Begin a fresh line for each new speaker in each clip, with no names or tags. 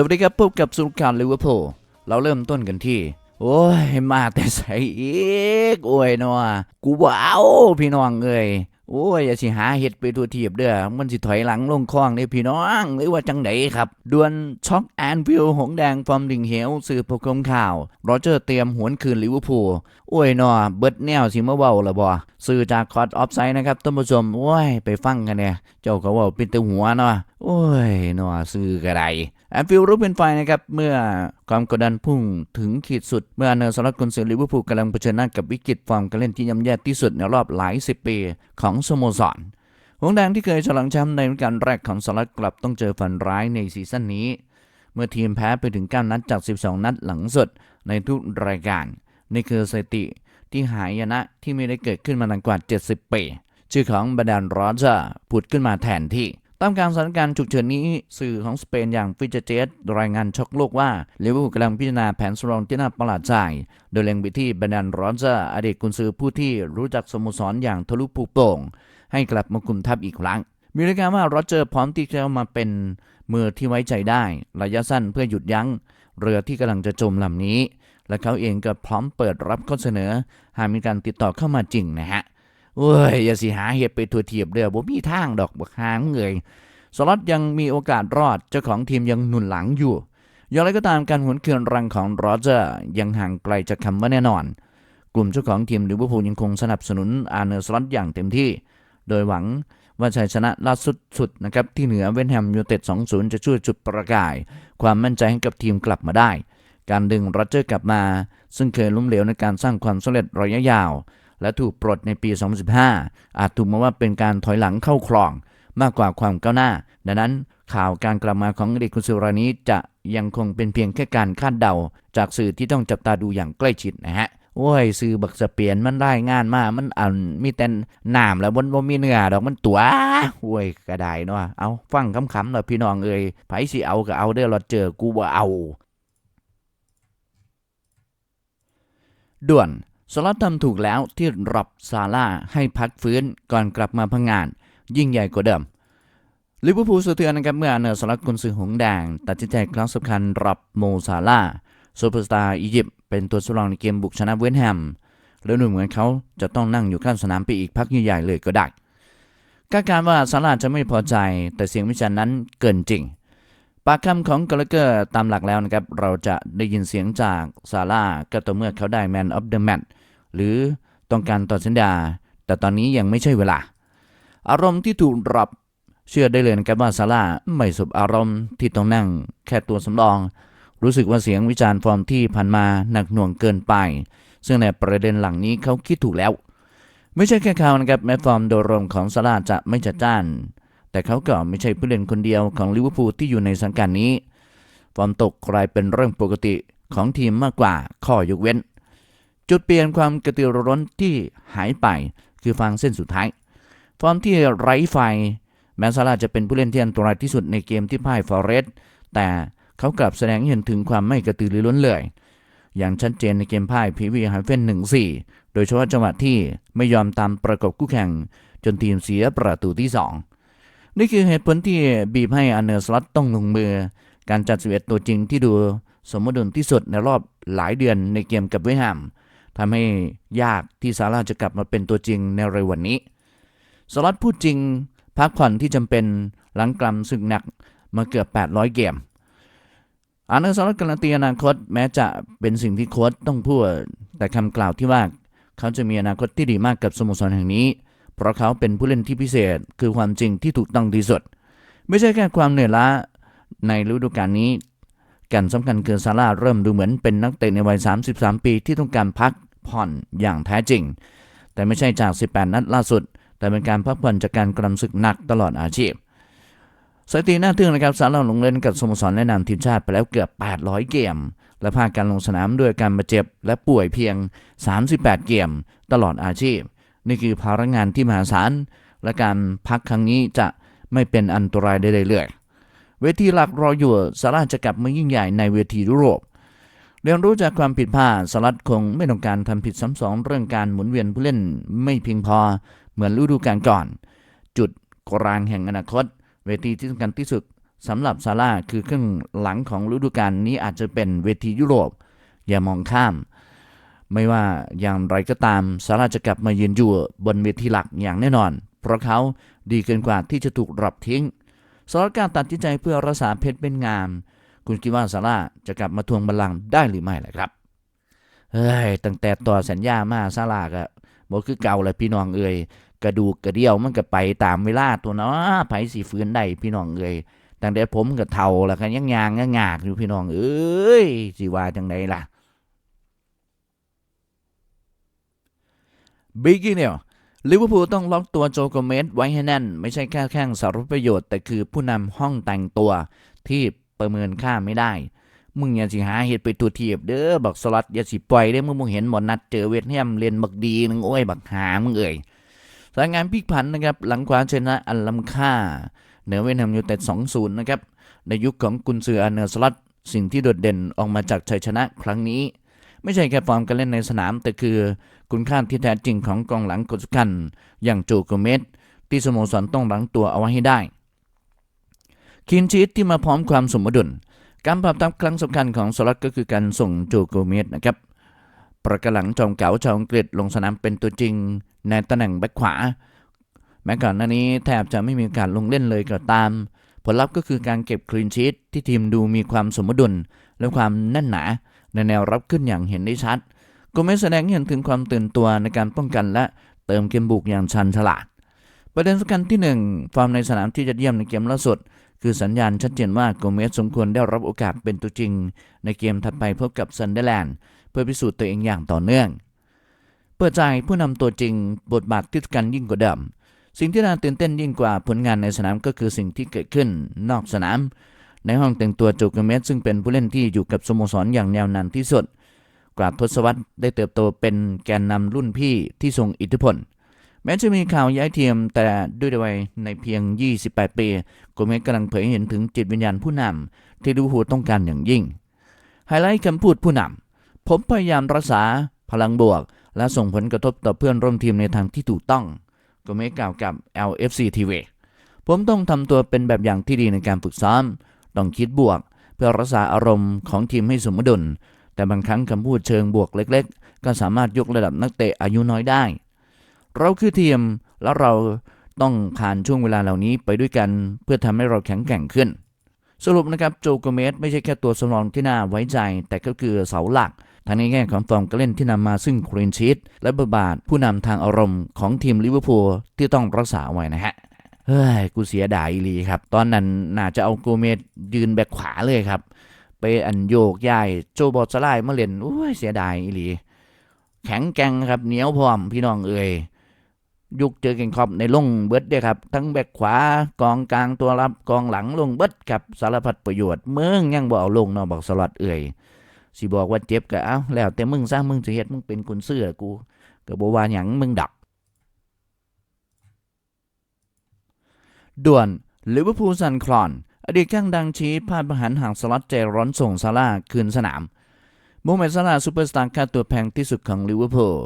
สวัสดีครับพบกับสุรการลิเวอร์พูลเราเริ่มต้นกันที่ โอ้ย มาแต่ใส่อีก โอ้ยนาะกูว้าวพี่น้องเอ้ยโอ้ยอย่าสิหาเห็ดไปทัวทีบเด้อมันสิถอยหลังลงคลองเด้พี่น้อง หรือว่าจังไดครับดวนช็อกแอนวิลหงแดงฟอร์มดิ่งเหวสื่อพกคมข่าวโรเจอร์เตรียมหวนคืนลิเวอร์พูลโอ้ยนาะเบิดแนวสิมาเว้าละบ่สื่อจากคอร์ดออฟไซด์นะครับท่านผู้ชมโอ้ยไปฟังกันเนี่ยเจ้าก็ว่าเป็นแต่หัวเนาะ โอ้ยนาะสื่อกระไดแอนฟิลรู้เป็นไฟนะครับ เมื่อความกดดันพุ่งถึงขีดสุด เมื่อเนอร์สลัดกุนซือลิเวอร์พูลกำลังเผชิญหน้ากับวิกฤตฟอร์มการเล่นที่ย่ำแย่ที่สุดในรอบหลายสิบปีของสโมสรหงแดงที่เคยฉลังแชมป์ในฤดูกาลแรกของสลัดกลับต้องเจอฝันร้ายในซีซั่นนี้ เมื่อทีมแพ้ไปถึง 9 นัดจาก 12 นัดหลังสุดในทุกรายการนี่คือสถิติที่หายนะที่ไม่ได้เกิดขึ้นมานานกว่า 70 ปี ชื่อของบรรดาลโรเจอร์ผุดขึ้นมาแทนที่ ตามการสถานการณ์ฉุกเฉินนี้สื่อของสเปนอย่างฟิจเจตรายงานช็อกโลกว่าลิเวอร์พูลกำลังพิจารณาแผนสำรองที่น่าประหลาดใจ โดยเล็งไปที่บรรดาลโรเจอร์อดีตกุนซือผู้ที่รู้จักสโมสรอย่างทะลุปูโป่ง ให้กลับมาคุมทัพอีกครั้ง มีรายงานว่าโรเจอร์พร้อมที่จะมาเป็นมือที่ไว้ใจได้ ระยะสั้นเพื่อหยุดยั้ง เรือที่กำลังจะจมลำนี้ และเขาเองก็พร้อมเปิดรับข้อเสนอ หากมีการติดต่อเข้ามาจริงนะฮะ โอ้ย อย่าสิหาเหตุไปทัวเทียบเด้อบ่มีทางดอกบักหางเงยสล็อตยังมีโอกาสรอด เจ้าของทีมยังหนุนหลังอยู่ อย่างไรก็ตามการหวนเคืนรังของโรเจอร์ยังห่างไกลจากคำว่าแน่นอน กลุ่มเจ้าของทีมลิเวอร์พูลยังคงสนับสนุนอาร์เนอร์สล็อตอย่างเต็มที่ โดยหวังว่าชัยชนะล่าสุดสุดนะครับที่เหนือเวนแฮมยูเต็ด 2-0 จะช่วยจุดประกาย ความมั่นใจให้กับทีมกลับมาได้ การดึงโรเจอร์กลับมา ซึ่งเคยล้มเหลวในการสร้างความสำเร็จระยะยาว และถูกปลดในปี 2015 อาจถูกมองว่าเป็นการถอยหลังเข้าคลองมากกว่าความก้าวหน้า ดังนั้นข่าวการกลับมาของอดีตกุนซือรายนี้จะยังคงเป็นเพียงแค่การคาดเดา จากสื่อที่ต้องจับตาดูอย่างใกล้ชิดนะฮะโอ้ยสื่อบักสเปียนมันได้งานมามันอ่านมีแต่น้ำแล้วบนบ่มีเนื้อดอกมันตัวโอ้ยก็ได้เนาะเอาฟังคำๆเนาะพี่น้องเอ้ยไผสิเอาก็เอาเด้อเราเจอกูบ่เอา ด่วน สล็อตทำถูกแล้วที่รับซาร่าให้พักฟื้นก่อนกลับมาพังงาน ยิ่งใหญ่กว่าเดิมลิเวอร์พูลสะเทือนนะครับเมื่อเนอร์สลัดกุนซือหงแดง ตัดสินใจครั้งสำคัญรับโมซาร่าซูเปอร์สตาร์อียิปต์เป็นตัวสำรองในเกมบุกชนะเวนแฮมแล้วดูเหมือนเขาจะต้องนั่งอยู่ข้างสนามไปอีกพักใหญ่ๆเลยก็ได้คาการว่าซาร่าจะไม่พอใจ แต่เสียงวิจารณ์นั้นเกินจริง ปากคำของกาลเกอร์ตามหลักแล้วนะครับ เราจะได้ยินเสียงจากซาร่าก็ต่อเมื่อเขาได้แมนออฟเดอะแมต หรือต้องการต่อสัญญา แต่ตอนนี้ยังไม่ใช่เวลา อารมณ์ที่ถูกรับเชื่อได้เลยนะครับว่าซาร่าไม่สบอารมณ์ที่ต้องนั่งแค่ตัวสำรอง รู้สึกว่าเสียงวิจารณ์ฟอร์มที่ผ่านมาหนักหน่วงเกินไป ซึ่งในประเด็นหลังนี้เขาคิดถูกแล้ว ไม่ใช่แค่เขานะครับแม้ฟอร์มโดยรวมของซาร่าจะไม่จัดจ้าน แต่เขาก็ไม่ใช่ผู้เล่นคนเดียวของลิเวอร์พูลที่อยู่ในสังกัดนี้ ฟอร์มตกกลายเป็นเรื่องปกติของทีมมากกว่าข้อยกเว้น จุดเปลี่ยนความกระตือรือร้นที่หายไปคือฟางเส้นสุดท้าย ฟอร์มที่ไร้ไฟ แม้ซาร่าจะเป็นผู้เล่นที่อันตรายที่สุดในเกมที่พ่ายฟอเรสต์แต่เขากลับแสดงให้เห็นถึงความไม่กระตือรือร้นเลย อย่างชัดเจนในเกมพ่ายพีวีไฮเฟน1-4โดยเฉพาะจังหวะที่ไม่ยอมตามประกบคู่แข่ง จนทีมเสียประตูที่ 2 นี่คือเหตุผลที่บีบให้อันเนอร์สลอตต้องลงมือ การจัดสิบเอ็ดตัวจริงที่ดูสมดุลที่สุดในรอบหลายเดือนในเกมกับเวสแฮม ทำให้ยากที่ซาร่าจะกลับมาเป็นตัวจริงในเร็ววันนี้สล็อตพูดจริงพักผ่อนที่จำเป็นหลังกลัมศึกหนักมาเกือบ 800 เกมอาร์เนอร์สล็อตการันตีอนาคตแม้จะเป็นสิ่งที่โค้ชต้องพูด แต่คำกล่าวที่ว่าเขาจะมีอนาคตที่ดีมากกับสโมสรแห่งนี้ เพราะเขาเป็นผู้เล่นที่พิเศษคือความจริงที่ถูกต้องที่สุด ไม่ใช่แค่ความเหนื่อยล้าในฤดูกาลนี้กันสำคัญคือซาร่าเริ่มดูเหมือนเป็นนักเตะในวัย 33 ปีที่ต้องการพัก ผ่อนอย่างแท้จริง แต่ไม่ใช่จาก 18 นัดล่าสุด แต่เป็นการพักผ่อนจากการกรำศึกหนักตลอดอาชีพสถิติน่าทึ่งนะครับซาราลงเล่นกับสโมสรและนามทีมชาติไปแล้วเกือบ 800 เกม และพาการลงสนามด้วยการบาดเจ็บและป่วยเพียง 38 เกม ตลอดอาชีพ นี่คือภาระงานที่มหาศาล และการพักครั้งนี้จะไม่เป็นอันตรายใดๆเลยเวทีหลักรออยู่ซาร่าจะกลับมายิ่งใหญ่ในเวทียุโรป เรียนรู้จากความผิดพลาดสลัดคงไม่ต้องการทำผิดซ้ำสองเรื่องการหมุนเวียนผู้เล่นไม่เพียงพอเหมือนฤดูกาลก่อน จุดกลางแห่งอนาคต เวทีที่สำคัญที่สุดสำหรับซาร่าคือครึ่งหลังของฤดูกาลนี้อาจจะเป็นเวทียุโรป อย่ามองข้าม ไม่ว่าอย่างไรก็ตามซาร่าจะกลับมายืนอยู่บนเวทีหลักอย่างแน่นอน เพราะเขาดีเกินกว่าที่จะถูกรับทิ้งสำหรับการตัดสินใจเพื่อรักษาเพชรเป็นงาม คุณคิดว่าซาร่าจะกลับมาทวงบัลลังก์ได้หรือไม่ล่ะครับเฮ้ยตั้งแต่ต่อสัญญามาซาร่าก็บอกคือเก่าเลยพี่น้องเอ่ยกระดูกกระเดี่ยวมันก็ไปตามเวลาตัวเนาะไผสีฟื้นได้พี่น้องเอ่ยตั้งแต่ผมก็เท่าแล้วก็ยังยางยังงากอยู่พี่น้องเอ้ยสิว่าจังไดล่ะบิกกี้เนี่ยลิเวอร์พูลต้องล็อกตัวโจโกเมสไว้ให้แน่น ไม่ใช่แค่แข้งสารุประโยชน์ แต่คือผู้นำห้องแต่งตัวที่ ประเมินค่าไม่ได้ มึงอย่าสิหาเหตุไปตัวเทียบเด้อบักสลัดอย่าสิปล่อยเด้อมึงมึงเห็นหมอนัดเจอเวทแฮมเรียนบักดีนึงโอ้ยบักหามึงเอ่ยสายงานพลิกผันนะครับ หลังคว้าชนะอันล้ำค่าเหนือเวทแฮมยูไนเต็ด2-0นะครับในยุคของกุนซืออันเนอร์สลัดสิ่งที่โดดเด่นออกมาจากชัยชนะครั้งนี้ ไม่ใช่แค่ฟอร์มการเล่นในสนาม แต่คือคุณค่าที่แท้จริงของกองหลังคนสำคัญอย่างโจโกเมสที่สโมสรต้องหลังตัวเอาไว้ให้ได้ คินชีตที่มาพร้อมความสมดุล การปรับทับครั้งสำคัญของสลัดก็คือการส่งโจโกเมสนะครับ ประกาหลังจอมเก๋าชาวอังกฤษลงสนามเป็นตัวจริง ในตำแหน่งแบ็คขวา แม้ก่อนหน้านี้แทบจะไม่มีกาสลงเล่นเลยก็ตาม ผลลัพธ์ก็คือการเก็บคลีนชีตที่ทีมดูมีความสมดุล และความแน่นหนาในแนวรับขึ้นอย่างเห็นได้ชัดก็ไม่แสดงเห็นถึงความตื่นตัวในการป้องกันและเติมเกมบุกอย่างชันฉลาด ประเด็นสำคัญที่หนึ่งฟอร์มในสนามที่จะเยี่ยมในเกมล่าสุด คือสัญญาณชัดเจนว่าโกเมสสมควรได้รับโอกาสเป็นตัวจริง ในเกมถัดไปพบกับซันเดอร์แลนด์เพื่อพิสูจน์ตัวเองอย่างต่อเนื่อง เปิดใจผู้นำตัวจริงบทบาทที่กันยิ่งกว่าเดิมสิ่งที่น่าตื่นเต้นยิ่งกว่าผลงานในสนามก็คือสิ่งที่เกิดขึ้นนอกสนาม ในห้องแต่งตัวโจโกเมสซึ่งเป็นผู้เล่นที่อยู่กับสโมสรอย่างยาวนานที่สุด กว่าทศวรรษได้เติบโตเป็นแกนนำรุ่นพี่ที่ทรงอิทธิพล แม้จะมีข่าวย้ายทีมแต่ด้วยวัยในเพียง 28 ปีโกเมสกำลังเผยให้เห็นถึงจิตวิญญาณผู้นำที่ลิเวต้องการอย่างยิ่ง ไฮไลท์คำพูดผู้นำ ผมพยายามรักษาพลังบวก และส่งผลกระทบต่อเพื่อนร่วมทีมในทางที่ถูกต้องโกเมสกล่าวกับ LFC TV ผมต้องทำตัวเป็นแบบอย่างที่ดีในการฝึกซ้อม ต้องคิดบวก เพื่อรักษาอารมณ์ของทีมให้สมดุล แต่บางครั้งคำพูดเชิงบวกเล็ก ๆ ก็สามารถยกระดับนักเตะอายุน้อยได้ เราคือทีม แล้วเราต้องผ่านช่วงเวลาเหล่านี้ไปด้วยกัน เพื่อทำให้เราแข็งแกร่งขึ้น สรุปนะครับโจโกเมสไม่ใช่แค่ตัวสำรองที่น่าไว้ใจ แต่ก็คือเสาหลักทั้งในแง่ของฟอร์มการเล่นที่นำมาซึ่งครีนชีตและบทบาทผู้นำทางอารมณ์ของทีมลิเวอร์พูลที่ต้องรักษาไว้นะฮะเฮ้ยกูเสียดายอีลีครับ ตอนนั้นน่าจะเอาโกเมสยืนแบกขวาเลยครับ ไปอันโยกย้ายโจบอสไลายมาเล่นโอ้ยเสียดายอีลี แข็งแกร่งครับเหนียวพร้อมพี่น้องเอ่ย ยุคเจอเก่งครอบในลงเบิดเด้ครับ ทั้งแบกขวากองกลางตัวรับกองหลังลงเบิดครับสารพัดประโยชน์เมืองยังบ่เอาลงเนาะบอกสลัดเอ่ยสิบอกว่าเจ็บก็เอาแล้วแต่มึงซะมึงสิเฮ็ดมึงเป็นคนเสื้อกูก็บ่ว่าหยังมึงดักด่วนลิเวอร์พูลซันคลอน อดีตข้างดังชี้พาดประหารห่างสล็อตเจร้อนส่งซาร่าคืนสนาม โมเมดซาร่าซูเปอร์สตาร์ค่าตัวแพงที่สุดของลิเวอร์พูล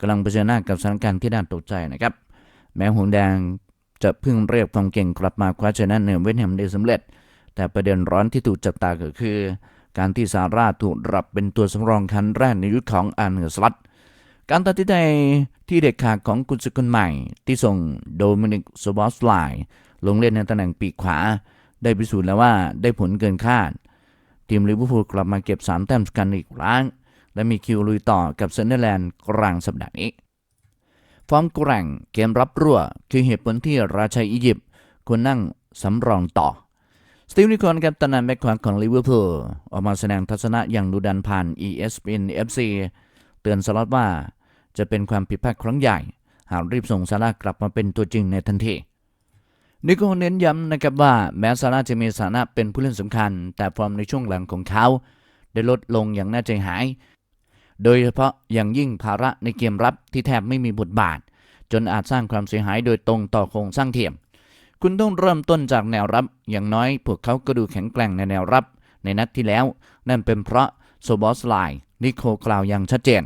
กำลังเผชิญหน้ากับสถานการณ์ที่น่าตกใจนะครับ แม้หงแดงจะเพิ่งเรียกความเก่งกลับมาคว้าชนะเหนือเวสต์แฮมได้สำเร็จ แต่ประเด็นร้อนที่ถูกจับตาก็คือ การที่ซาร่าถูกรับเป็นตัวสำรองคันแรกในยุคของอาร์เนอร์สลัตการตัดสินใจที่เด็ดขาดของกุนซือคนใหม่ ที่ส่งโดมินิกโบอสไลลงเล่นในตำแหน่งปีกขวา ได้พิสูจน์แล้วว่าได้ผลเกินคาด ทีมลิเวอร์พูลกลับมาเก็บ 3 แต้มสกันอีกครั้ง และมีคิวลุยต่อกับเซนเดอร์แลนด์กลางสัปดาห์นี้ ฟอร์มแกร่งเกมรับรั่ว คือเหตุผลที่ราชัยอียิปต์ควรนั่งสำรองต่อ สตีฟนิคอนกับตำนานแบ็คขวาของลิเวอร์พูลออกมาแสดงทัศนะอย่างดุดันผ่าน ESPN FC เตือนสล็อตว่าจะเป็นความผิดพลาดครั้งใหญ่ หากรีบส่งซาร่ากลับมาเป็นตัวจริงในทันทีนิโคเน้นย้ำนะครับว่าแม้ซาร่าจะมีสถานะเป็นผู้เล่นสำคัญ แต่ฟอร์มในช่วงหลังของเขา ได้ลดลงอย่างน่าใจหาย โดยเฉพาะอย่างยิ่งภาระในเกมรับที่แทบไม่มีบทบาท จนอาจสร้างความเสียหายโดยตรงต่อโครงสร้างเทียม คุณต้องเริ่มต้นจากแนวรับ อย่างน้อยพวกเขาก็ดูแข็งแกร่งในแนวรับ ในนัดที่แล้ว นั่นเป็นเพราะโซบอสไลนิโคกล่าวอย่างชัดเจน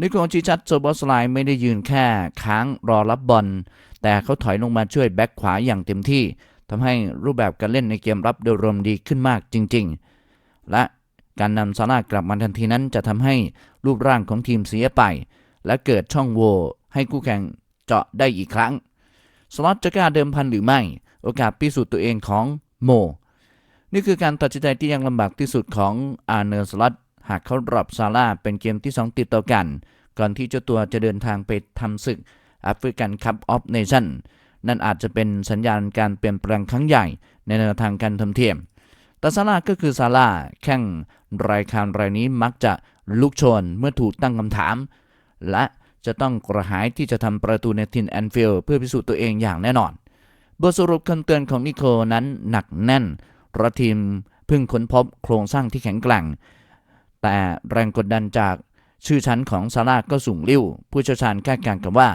นิโคชี้ชัดโซบอสไลน์ไม่ได้ยืนแค่ค้างรอรับบอลแต่เขาถอยลงมาช่วยแบ็คขวาอย่างเต็มที่ทำให้รูปแบบการเล่นในเกมรับโดยรวมดีขึ้นมากจริง ๆ และการนำซาร่ากลับมาทันทีนั้นจะทำให้ รูปร่างของทีมเสียไป และเกิดช่องโหว่ให้คู่แข่งเจาะได้อีกครั้ง สล็อตจะกล้าเดิมพันหรือไม่ โอกาสพิสูจน์ตัวเองของโม นี่คือการตัดสินใจที่ยังลำบากที่สุดของอาร์เนอร์สล็อตหากเขาดรอปซาร่าเป็นเกมที่ 2 ติดต่อกัน ก่อนที่เจ้าตัวจะเดินทางไปทำศึกแอฟริกันคัพออฟเนชั่นนั่นอาจจะเป็นสัญญาณการเปลี่ยนแปลงครั้งใหญ่ในแนวทางการทำเทียมแต่ซาร่าก็คือซาร่าแข่งรายการรายนี้มักจะ ลุกชนเมื่อถูกตั้งคำถาม และจะต้องกระหายที่จะทำประตูในทินแอนฟิลเพื่อพิสูจน์ตัวเองอย่างแน่นอน บทสรุปคำเตือนของนิโคนั้นหนักแน่นระทีมเพิ่งค้นพบโครงสร้างที่แข็งแกร่ง แต่แรงกดดันจากชื่อชั้นของซาร่าก็สูงริ่ว ผู้เชี่ยวชาญคาดการณ์กันว่า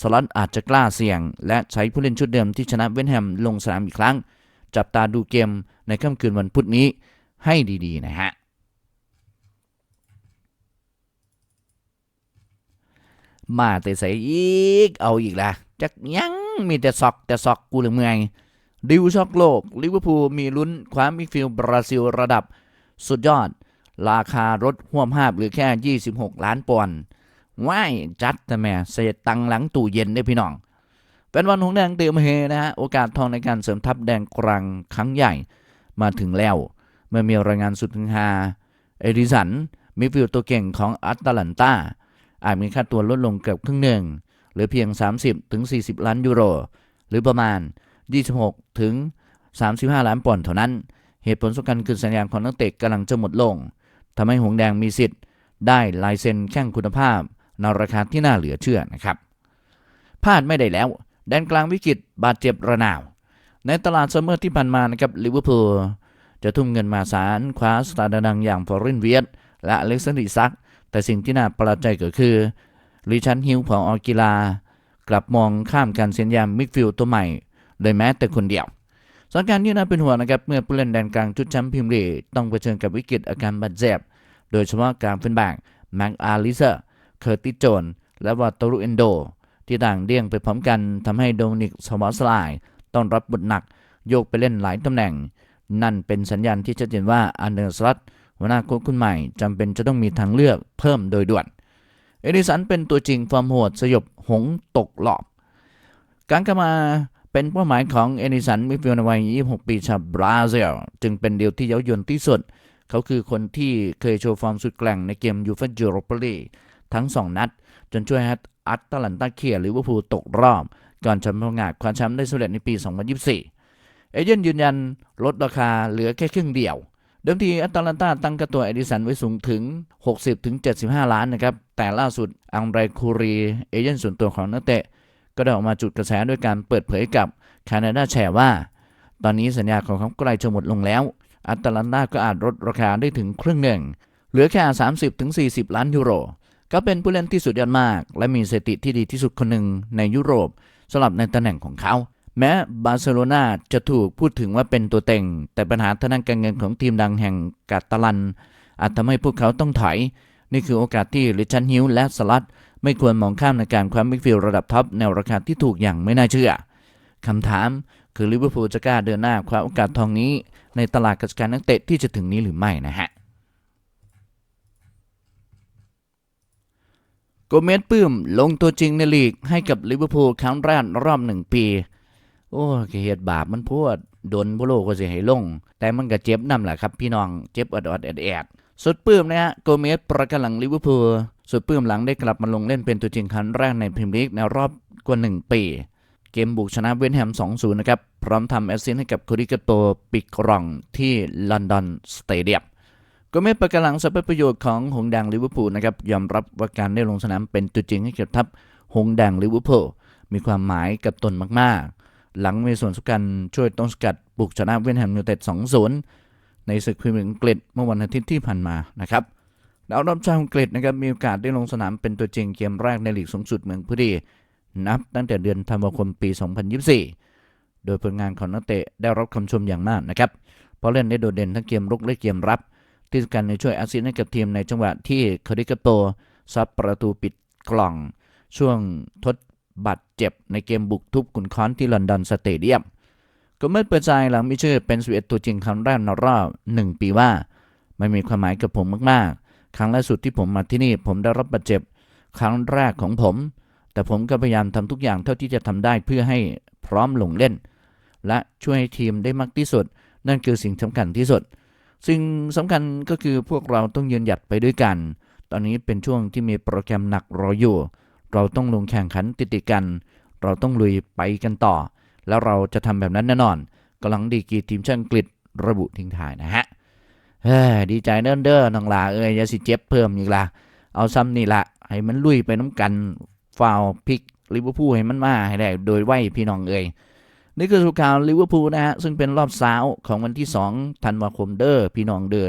สล็อตอาจจะกล้าเสี่ยง และใช้ผู้เล่นชุดเดิมที่ชนะเวนแฮมลงสนามอีกครั้ง จับตาดูเกมในค่ำคืนวันพุธนี้ให้ดีๆนะฮะ มาแต่ใส่อีก เอาอีกละจักยังมีแต่ซอกแต่ซอกกูเหลยเมือยดิวช็อกโลก ลิเวอร์พูลมีลุ้นคว้ามิดฟิลด์บราซิลระดับสุดยอด ราคารถห่วมห้าบหรือแค่ 26 ล้านปอนด์ว้ายจัดแต่แม่เศษตังหลังตู้เย็นได้พี่น้อง เป็นวันของแดงเติมเฮนะฮะ โอกาสทองในการเสริมทัพแดงกลางครั้งใหญ่มาถึงแล้ว เมื่อมีรายงานสุดทึงฮาเอดิสันมิดฟิลด์ตัวเก่งของอัตแลนตา อาจมีค่าตัวลดลงเกือบครึ่งหนึ่งหรือเพียง 30ถึง40 ล้านยูโร หรือประมาณ 26ถึง35 ล้านปอนด์เท่านั้น เหตุผลสำคัญคือสัญญาณของนักเตะกำลังจะหมดลงทำให้หงแดงมีสิทธิ์ ได้ลายเซ็นแข้งคุณภาพในราคาที่น่าเหลือเชื่อนะครับพลาดไม่ได้แล้ว แดนกลางวิกฤตบาดเจ็บระนาว ในตลาดซัมเมอร์ที่ผ่านมานะครับลิเวอร์พูลจะทุ่มเงินมาสารคว้าสตาร์ดังอย่างฟอร์เรนเวียตและเล็กซานดิซัก แต่สิ่งที่น่าประหลาดใจก็คือริชันฮิลผองออกีฬากลับมองข้ามการเซ็นยามมิดฟิลด์ตัวใหม่เลยแม้แต่คนเดียวสถานการณ์ที่น่าเป็นห่วงนะครับเมื่อผู้เล่นแดนกลางชุดแชมป์พรีเมียร์ลีกต้องเผชิญกับวิกฤตอาการบาดเจ็บโดยเฉพาะการเป็นแบกแม็กอาลิเซอร์เคอร์ติโจน และวาตารุเอนโด ที่ต่างเดี่ยงไปพร้อมกันทำให้โดมินิกสมอสไลน์ต้องรับบทหนักโยกไปเล่นหลายตำแหน่ง นั่นเป็นสัญญาณที่ชัดเจนว่าอันเดอร์สลัต หัวหน้าโค้ชคนใหม่จำเป็นจะต้องมีทางเลือกเพิ่มโดยด่วน เอดิสันเป็นตัวจริงความโหดสยบหงตกหลอบ การกลับมาเป็นเป้าหมายของเอดิสันมิฟิลในวัย 26 ปีชาวบราซิลจึงเป็นเดียวที่เย้ายวนที่สุด เขาคือคนที่เคยโชว์ฟอร์มสุดแกร่งในเกมยูฟ่ายูโรปาลีกทั้ง 2 นัด จนช่วยให้อัตแลนตาเคียหร์ลิเวอร์พูลตกรอบ ก่อนแชมป์พงาดคว้าแชมป์ได้สำเร็จในปี 2024 เอเจนต์ยืนยันลดราคาเหลือแค่ครึ่งเดียว เดิมทีแอตแลนตาตั้งกระตัวเอดิสันไว้สูงถึง 60-75 ล้านนะครับ แต่ล่าสุดอังเบรคูรีเอเจนต์ส่วนตัวของนักเตะ ก็ได้ออกมาจุดกระแสด้วยการเปิดเผยกับแคนาดาแชร์ว่า ตอนนี้สัญญาของเขาใกล้จะหมดลงแล้วอัตแลนตาก็อาจลดราคาได้ถึงครึ่งหนึ่ง เหลือแค่ 30-40 ล้านยูโร ก็เป็นผู้เล่นที่สุดยอดมาก และมีสถิติที่ดีที่สุดคนหนึ่งในยุโรปสำหรับในตำแหน่งของเขา แม้บาร์เซโลนาจะถูกพูดถึงว่าเป็นตัวเต็ง แต่ปัญหาทางด้านการเงินของทีมดังแห่งกาตาลัน อาจทำให้พวกเขาต้องถอย นี่คือโอกาสที่ริชันฮิลและสลัด ไม่ควรมองข้ามในการคว้ามิดฟิลด์ระดับท็อปในราคาที่ถูกอย่างไม่น่าเชื่อคำถามคือลิเวอร์พูลจะกล้าเดินหน้าคว้าโอกาสทองนี้ ในตลาดกิจการนักเตะที่จะถึงนี้หรือไม่นะฮะโกเมสปื้มลงตัวจริงในลีกให้กับลิเวอร์พูลครั้งแรกรอบหนึ่งปี โอ้เหตุบาปมันพูดโดนโบโลก็สิให้ลง แต่มันก็เจ็บนำแหละครับ พี่น้องเจ็บอดอดแอดแอดสุดปื้มนะฮะโกเมสประกันหลังลิเวอร์พูลสุดปื้มหลังได้กลับมาลงเล่นเป็นตัวจริงครั้งแรกในพรีเมียร์ลีกในรอบกว่า 1 ปี เกมบุกชนะเวนแฮม 2-0 นะครับ พร้อมทำแอสซิสต์ให้กับโคดิกาโตปิกรองที่ลอนดอนสเตเดียมก็ไม่ประกันหลังสรรพประโยชน์ของหงส์แดงลิเวอร์พูลนะครับยอมรับว่าการได้ลงสนามเป็นตัวจริงให้กับทัพหงส์แดงลิเวอร์พูลมีความหมายกับตนมากๆ หลังมีส่วนสำคัญช่วยต้นสกัดบุกชนะเวนแฮมยูไนเต็ด2-0 ในศึกพรีเมียร์ลีกอังกฤษเมื่อวันอาทิตย์ที่ผ่านมานะครับดาวรับชาวอังกฤษนะครับมีโอกาสได้ลงสนามเป็นตัวจริงเกมแรกในลีกสูงสุดเมืองพุดีนับตั้งแต่เดือนธันวาคมปี 2024 โดยผลงานของนักเตะได้รับคำชมอย่างมากนะครับ เพราะเล่นได้โดดเด่นทั้งเกมรุกและเกมรับ ที่สำคัญในช่วยแอสซิสต์ให้กับทีมในจังหวะที่คาริกาโตซับประตูปิดกล่อง ช่วงทด บัตรเจ็บในเกมบุกทุบกุนค้อนที่ลอนดอนสเตเดียมก็เมื่อเปิดใจหลังมีชื่อเป็น11ตัวจริงครั้งแรกในรอบ1ปีว่าไม่มีความหมายกับผมมากๆ ครั้งล่าสุดที่ผมมาที่นี่ ผมได้รับบาดเจ็บครั้งแรกของผม แต่ผมก็พยายามทำทุกอย่างเท่าที่จะทำได้เพื่อให้พร้อมลงเล่น และช่วยให้ทีมได้มากที่สุด นั่นคือสิ่งสำคัญที่สุด สิ่งสำคัญก็คือพวกเราต้องยืนหยัดไปด้วยกัน ตอนนี้เป็นช่วงที่มีโปรแกรมหนักรออยู่ เราต้องลงแข่งขันติดๆกัน เราต้องลุยไปกันต่อ แล้วเราจะทำแบบนั้นแน่นอนกำลังดีกีทีมชาติอังกฤษระบุทิ้งท้ายนะฮะเฮ้ดีใจเนิ่นเด้อน้องลาเอ้ยอย่าสิเจ็บเพิ่มอีกละเอาซ้ำนี่ละให้มันลุยไปน้ำกันฟาวพิกลิเวอร์พูลให้มันมาให้ได้โดยไวพี่น้องเอ้ยนี่คือสุข่าวลิเวอร์พูลนะฮะซึ่งเป็นรอบเช้าของวันที่ 2 ธันวาคมเด้อพี่น้องเด้อ